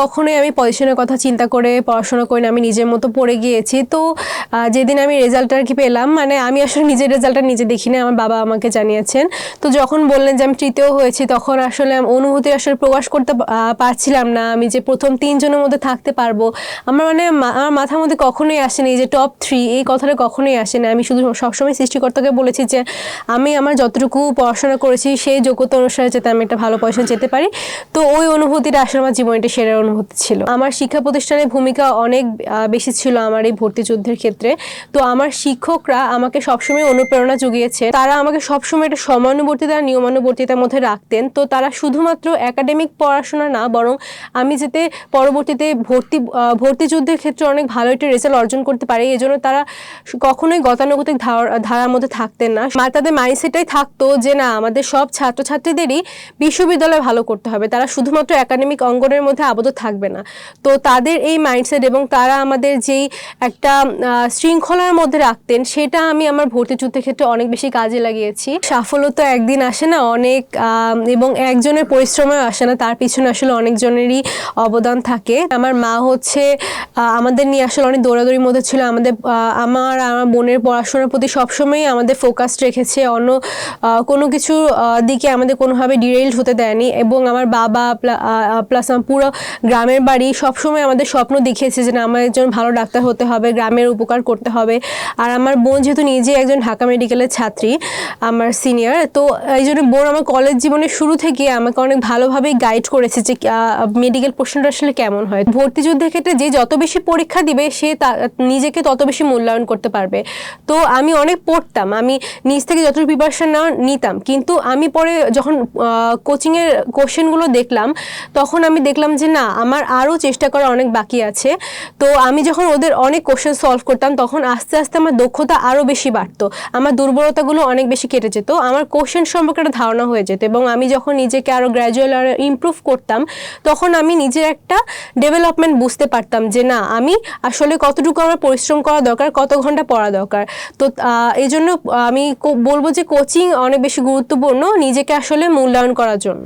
কখনোই আমি পজিশনের কথা চিন্তা করে পড়াশোনা করি না, আমি নিজের মতো পড়ে গিয়েছি। তো যেদিন আমি রেজাল্ট আর কি পেলাম মানে আমি আসলে নিজের রেজাল্টটা নিজে দেখিনি, আমার বাবা আমাকে জানিয়েছেন। তো যখন বললেন যে আমি তৃতীয় হয়েছি, তখন আসলে অনুভূতি আসলে প্রকাশ করতে পারছিলাম না। আমি যে প্রথম তিনজনের মধ্যে থাকতে পারব, আমার মানে আমার মাথার মধ্যে কখনোই আসেনি যে টপ থ্রি এই কথাটা কখনোই আসেনি। আমি শুধু সবসময় সৃষ্টিকর্তাকে বলেছি যে, আমি আমার যতটুকু পড়াশোনা করেছি, সেই যোগ্যতা অনুসারে যাতে আমি একটা ভালো পয়সা যেতে পারি। তো ওই অনুভূতিটা আসলে আমার জীবনে একটা সেরা অনুভূতি ছিল। আমার শিক্ষা প্রতিষ্ঠানের ভূমিকা অনেক বেশি ছিল আমার এই ভর্তি যুদ্ধের ক্ষেত্রে। তো আমার শিক্ষকরা আমাকে সবসময় অনুপ্রেরণা জুগিয়েছে তারা আমাকে সবসময় একটা সময়ানুবর্তিতা আর নিয়মানুবর্তিতার মধ্যে রাখতেন। তো তারা শুধুমাত্র একাডেমিক পড়াশোনা না, বরং আমি যাতে পরবর্তীতে ভর্তি ভর্তি যুদ্ধের ক্ষেত্রে অনেক ভালো একটা রেজাল্ট অর্জন করতে পারি, এই জন্য তারা কখনোই গতানুগতিক ধার- ধারার মধ্যে থাকতেন না। তাদের মাইন্ডসেটটাই থাকতো যে, না, আমাদের সব ছাত্রছাত্রীদেরই বিশ্ববিদ্যালয়ে ভালো করতে হবে। তারা শুধুমাত্র একাডেমিক অঙ্গনের মধ্যে আবদ্ধ থাকবে না। তো তাদের এই মাইন্ডসেট এবং তারা আমাদের যেই একটা শৃঙ্খলার মধ্যে রাখতেন, সেটা আমি আমার ভর্তি যুদ্ধের ক্ষেত্রে অনেক বেশি কাজে লাগিয়েছি। সাফল্য তো একদিন আসে না, অনেক এবং একজনের পরিশ্রমে আসে না, তার পিছনে আসলে অনেকজনেরই অবদান থাকে। আমার মা হচ্ছে আমাদের নিয়ে আসলে অনেক দৌড়াদৌড়ির মধ্যে ছিল, আমাদের আমার আমার বোনের পড়াশোনার প্রতি সবসময়ই আমাদের ফোকাস রেখেছে, অন্য কোনো কিছু দিকে আমাদের কোনোভাবে ডিরেইলড হতে দেয়নি, এবং আমার বাবা প্লাস আমার পুরো গ্রামের বাড়ি সবসময় আমাদের স্বপ্ন দেখিয়েছে যে না, আমার একজন ভালো ডাক্তার হতে হবে, গ্রামের উপকার করতে হবে। আর আমার বোন যেহেতু নিজে একজন ঢাকা মেডিকেলের ছাত্রী, আমার সিনিয়র তো এই জন্য বোন আমার কলেজ জীবনের শুরু থেকে আমাকে অনেক ভালোভাবেই গাইড করেছে যে মেডিকেল প্রশ্নটা আসলে কেমন হয়। ভর্তি যুদ্ধের ক্ষেত্রে যে যত বেশি পরীক্ষা দিবে, সে নিজেকে তত বেশি মূল্যায়ন করতে পারবে। তো আমি অনেক পড়তাম, আমি নিজ থেকে যতটুকু প্রিপারেশন না নিতাম। কিন্তু আমি পরে যখন কোচিংয়ের কোশ্চেনগুলো দেখলাম, তখন আমি দেখলাম যে না আমার আরও চেষ্টা করা অনেক বাকি আছে। তো আমি যখন ওদের অনেক কোশ্চেন সলভ করতাম, তখন আস্তে আস্তে আমার দক্ষতা আরও বেশি বাড়তো। আমার দুর্বলতাগুলো অনেক বেশি কেটে যেত। আমার কোশ্চেন সম্পর্কে একটা ধারণা হয়ে যেত এবং আমি যখন নিজেকে আরও গ্র্যাজুয়াল আরও ইমপ্রুভ করতাম, তখন আমি নিজের একটা ডেভেলপমেন্ট বুঝতে পারতাম যে, না, আমি আসলে কতটুকু আমার পরিশ্রম করা দরকার, কত ঘণ্টা পড়া দরকার? তো এই জন্য আমি বলব যে কোচিং অনেক বেশি গুরুত্বপূর্ণ নিজেকে আসলে মূল্যায়ন করার জন্য।